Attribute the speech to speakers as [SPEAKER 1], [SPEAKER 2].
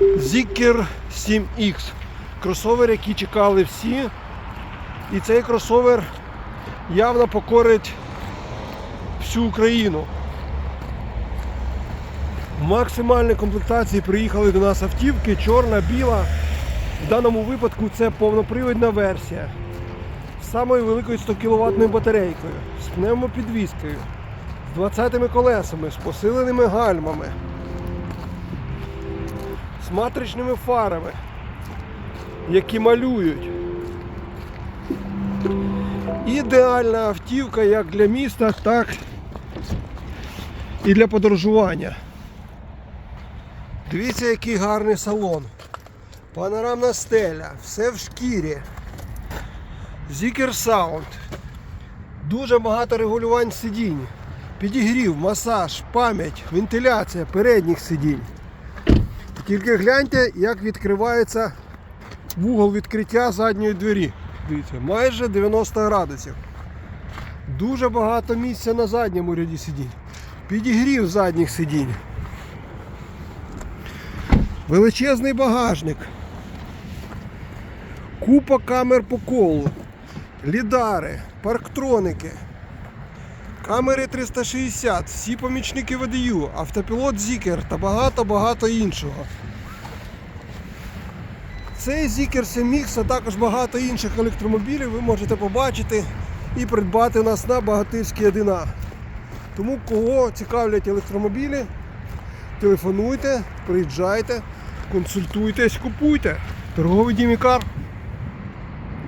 [SPEAKER 1] Zikr 7X. Кросовер, який чекали всі. І цей кросовер явно покорить всю Україну. В максимальній комплектації приїхали до нас автівки, чорна, біла. В даному випадку це повнопривідна версія з самою великою 100 кВт батарейкою, з пневмопідвіскою, з 20 колесами, з посиленими гальмами, матричними фарами, які малюють. Ідеальна автівка як для міста, так і для подорожування. Дивіться, який гарний салон. Панорамна стеля, все в шкірі. Zikr Sound. Дуже багато регулювань сидінь. Підігрів, масаж, пам'ять, вентиляція передніх сидінь. Тільки гляньте, як відкривається вугол відкриття задньої двері. Дивіться, майже 90 градусів. Дуже багато місця на задньому ряді сидінь. Підігрів задніх сидінь. Величезний багажник. Купа камер по колу. Лідари, парктроники, камери 360, всі помічники водію, автопілот Zikr та багато-багато іншого. Цей Zikr 7X, а також багато інших електромобілів ви можете побачити і придбати у нас на Багатирській 1А. Тому кого цікавлять електромобілі, телефонуйте, приїжджайте, консультуйтесь, купуйте. Торговий Дімікар.